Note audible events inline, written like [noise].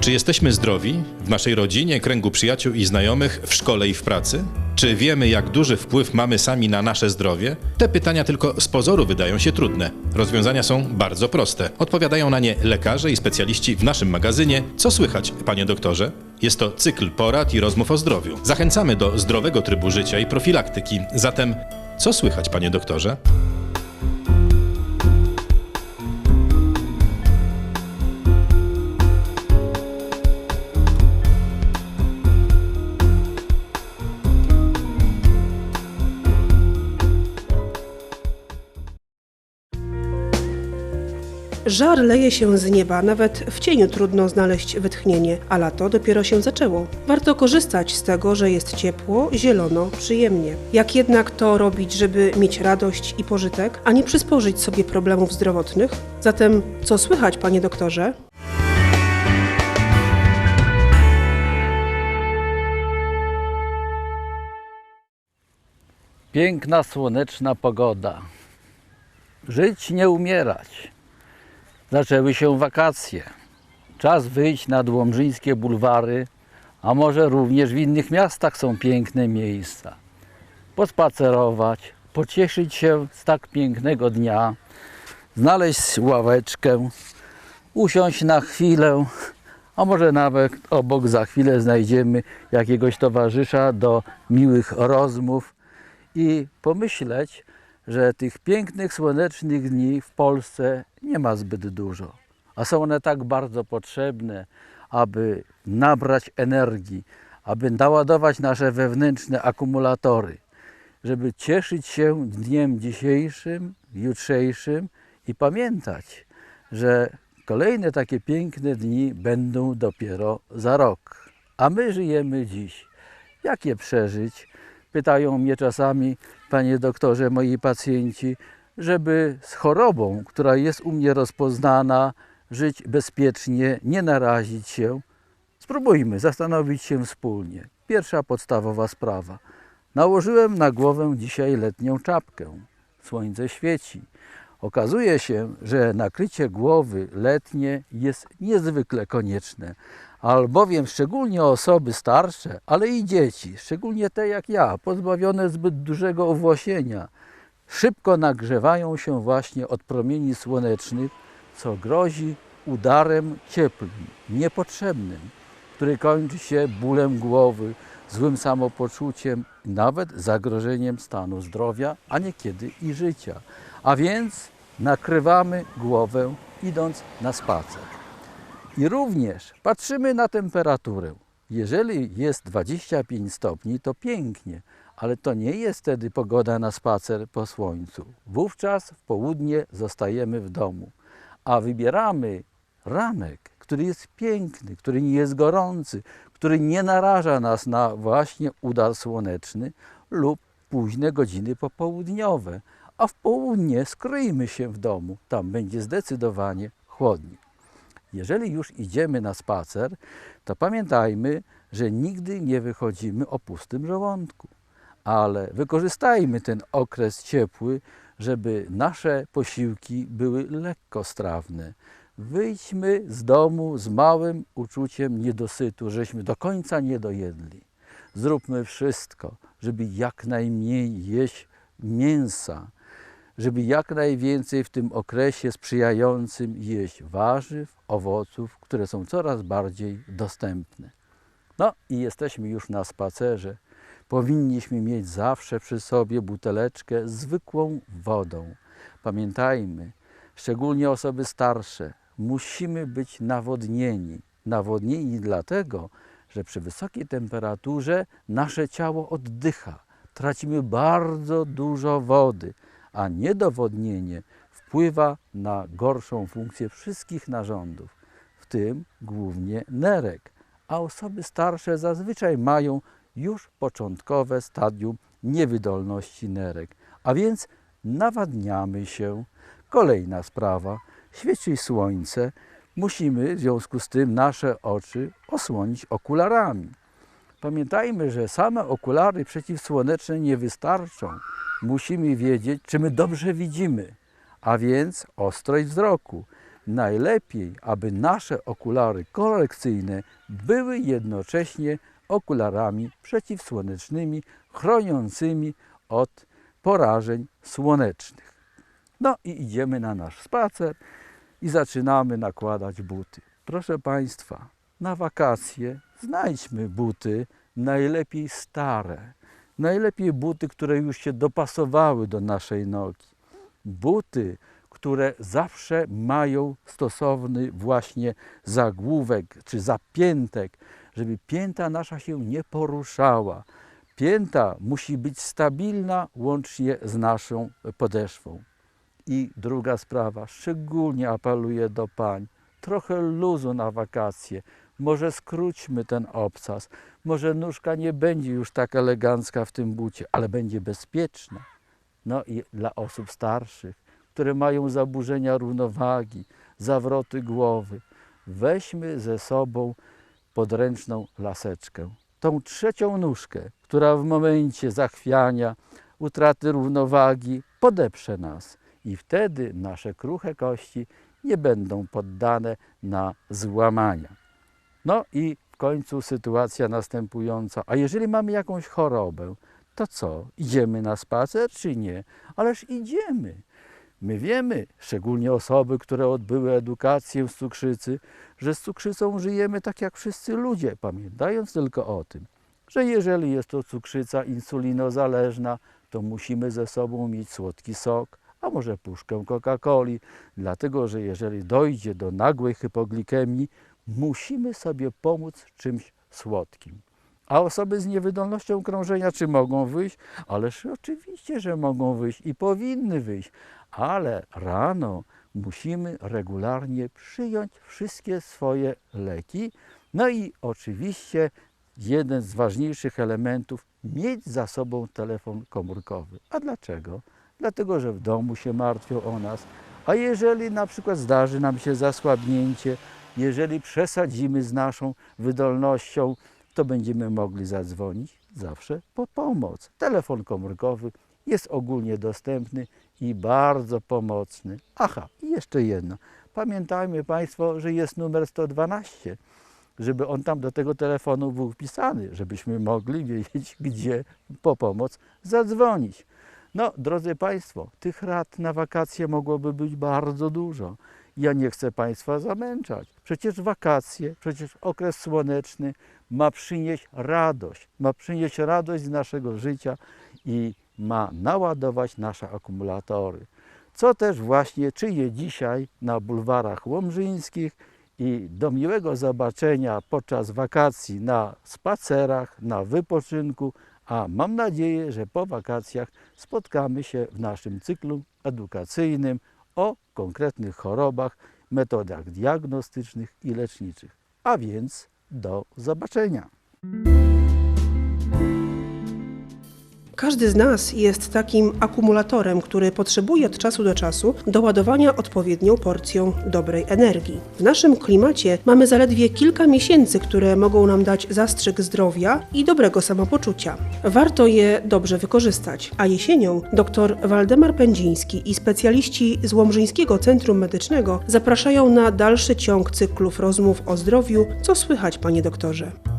Czy jesteśmy zdrowi w naszej rodzinie, kręgu przyjaciół i znajomych, w szkole i w pracy? Czy wiemy, jak duży wpływ mamy sami na nasze zdrowie? Te pytania tylko z pozoru wydają się trudne. Rozwiązania są bardzo proste. Odpowiadają na nie lekarze i specjaliści w naszym magazynie. Co słychać, panie doktorze? Jest to cykl porad i rozmów o zdrowiu. Zachęcamy do zdrowego trybu życia i profilaktyki. Zatem, co słychać, panie doktorze? Żar leje się z nieba, nawet w cieniu trudno znaleźć wytchnienie, a lato dopiero się zaczęło. Warto korzystać z tego, że jest ciepło, zielono, przyjemnie. Jak jednak to robić, żeby mieć radość i pożytek, a nie przysporzyć sobie problemów zdrowotnych? Zatem, co słychać, panie doktorze? Piękna, słoneczna pogoda. Żyć, nie umierać. Zaczęły się wakacje. Czas wyjść na dłomżyńskie bulwary, a może również w innych miastach są piękne miejsca. Pospacerować, pocieszyć się z tak pięknego dnia, znaleźć ławeczkę, usiąść na chwilę, a może nawet obok za chwilę znajdziemy jakiegoś towarzysza do miłych rozmów i pomyśleć, że tych pięknych, słonecznych dni w Polsce nie ma zbyt dużo, a są one tak bardzo potrzebne, aby nabrać energii, aby naładować nasze wewnętrzne akumulatory, żeby cieszyć się dniem dzisiejszym, jutrzejszym i pamiętać, że kolejne takie piękne dni będą dopiero za rok. A my żyjemy dziś. Jak je przeżyć? Pytają mnie czasami, panie doktorze, moi pacjenci, żeby z chorobą, która jest u mnie rozpoznana, żyć bezpiecznie, nie narazić się. Spróbujmy zastanowić się wspólnie. Pierwsza podstawowa sprawa. Nałożyłem na głowę dzisiaj letnią czapkę. Słońce świeci. Okazuje się, że nakrycie głowy letnie jest niezwykle konieczne, albowiem szczególnie osoby starsze, ale i dzieci, szczególnie te jak ja, pozbawione zbyt dużego owłosienia, szybko nagrzewają się właśnie od promieni słonecznych, co grozi udarem cieplnym, niepotrzebnym, który kończy się bólem głowy, złym samopoczuciem, nawet zagrożeniem stanu zdrowia, a niekiedy i życia. A więc nakrywamy głowę idąc na spacer. I również patrzymy na temperaturę. Jeżeli jest 25 stopni, to pięknie, ale to nie jest wtedy pogoda na spacer po słońcu. Wówczas w południe zostajemy w domu, a wybieramy ranek, który jest piękny, który nie jest gorący, który nie naraża nas na właśnie udar słoneczny lub późne godziny popołudniowe, a w południe skryjmy się w domu, tam będzie zdecydowanie chłodniej. Jeżeli już idziemy na spacer, to pamiętajmy, że nigdy nie wychodzimy o pustym żołądku, ale wykorzystajmy ten okres ciepły, żeby nasze posiłki były lekkostrawne. Wyjdźmy z domu z małym uczuciem niedosytu, żeśmy do końca nie dojedli. Zróbmy wszystko, żeby jak najmniej jeść mięsa, żeby jak najwięcej w tym okresie sprzyjającym jeść warzyw, owoców, które są coraz bardziej dostępne. No i jesteśmy już na spacerze. Powinniśmy mieć zawsze przy sobie buteleczkę z zwykłą wodą. Pamiętajmy, szczególnie osoby starsze, musimy być nawodnieni. Nawodnieni dlatego, że przy wysokiej temperaturze nasze ciało oddycha. Tracimy bardzo dużo wody, a niedowodnienie wpływa na gorszą funkcję wszystkich narządów, w tym głównie nerek. A osoby starsze zazwyczaj mają już początkowe stadium niewydolności nerek, a więc nawadniamy się. Kolejna sprawa, świeci słońce, musimy w związku z tym nasze oczy osłonić okularami. Pamiętajmy, że same okulary przeciwsłoneczne nie wystarczą. Musimy wiedzieć, czy my dobrze widzimy, a więc ostrość wzroku. najlepiej, aby nasze okulary korekcyjne były jednocześnie okularami przeciwsłonecznymi, chroniącymi od porażeń słonecznych. No i idziemy na nasz spacer i zaczynamy nakładać buty. Proszę Państwa, na wakacje znajdźmy buty najlepiej stare, najlepiej buty, które już się dopasowały do naszej nogi. Buty, które zawsze mają stosowny właśnie zagłówek czy zapiętek, żeby pięta nasza się nie poruszała. Pięta musi być stabilna łącznie z naszą podeszwą. I druga sprawa, szczególnie apeluję do pań, trochę luzu na wakacje. Może skróćmy ten obcas. Może nóżka nie będzie już tak elegancka w tym bucie, ale będzie bezpieczna. No i dla osób starszych, które mają zaburzenia równowagi, zawroty głowy, weźmy ze sobą podręczną laseczkę. Tą trzecią nóżkę, która w momencie zachwiania, utraty równowagi podeprze nas i wtedy nasze kruche kości nie będą poddane na złamania. No i w końcu sytuacja następująca. A jeżeli mamy jakąś chorobę, to co? Idziemy na spacer czy nie? Ależ idziemy. My wiemy, szczególnie osoby, które odbyły edukację z cukrzycy, że z cukrzycą żyjemy tak jak wszyscy ludzie, pamiętając tylko o tym, że jeżeli jest to cukrzyca insulinozależna, to musimy ze sobą mieć słodki sok, a może puszkę Coca-Coli, dlatego że jeżeli dojdzie do nagłej hypoglikemii, musimy sobie pomóc czymś słodkim. A osoby z niewydolnością krążenia czy mogą wyjść? Ależ oczywiście, że mogą wyjść i powinny wyjść, ale rano musimy regularnie przyjąć wszystkie swoje leki. No i oczywiście jeden z ważniejszych elementów mieć za sobą telefon komórkowy. A dlaczego? Dlatego, że w domu się martwią o nas. A jeżeli na przykład zdarzy nam się zasłabnięcie, jeżeli przesadzimy z naszą wydolnością, to będziemy mogli zadzwonić zawsze po pomoc. Telefon komórkowy jest ogólnie dostępny i bardzo pomocny. Aha, i jeszcze jedno. Pamiętajmy Państwo, że jest numer 112, żeby on tam do tego telefonu był wpisany, żebyśmy mogli wiedzieć, [laughs] gdzie po pomoc zadzwonić. No, drodzy Państwo, tych rad na wakacje mogłoby być bardzo dużo. Ja nie chcę Państwa zamęczać. Przecież wakacje, przecież okres słoneczny ma przynieść radość, ma przynieść radość z naszego życia i ma naładować nasze akumulatory. Co też właśnie czynię dzisiaj na bulwarach łomżyńskich i do miłego zobaczenia podczas wakacji na spacerach, na wypoczynku, a mam nadzieję, że po wakacjach spotkamy się w naszym cyklu edukacyjnym o konkretnych chorobach, metodach diagnostycznych i leczniczych. A więc do zobaczenia. Każdy z nas jest takim akumulatorem, który potrzebuje od czasu do czasu doładowania odpowiednią porcją dobrej energii. W naszym klimacie mamy zaledwie kilka miesięcy, które mogą nam dać zastrzyk zdrowia i dobrego samopoczucia. Warto je dobrze wykorzystać, a jesienią dr Waldemar Pędziński i specjaliści z Łomżyńskiego Centrum Medycznego zapraszają na dalszy ciąg cyklów rozmów o zdrowiu. Co słychać, panie doktorze?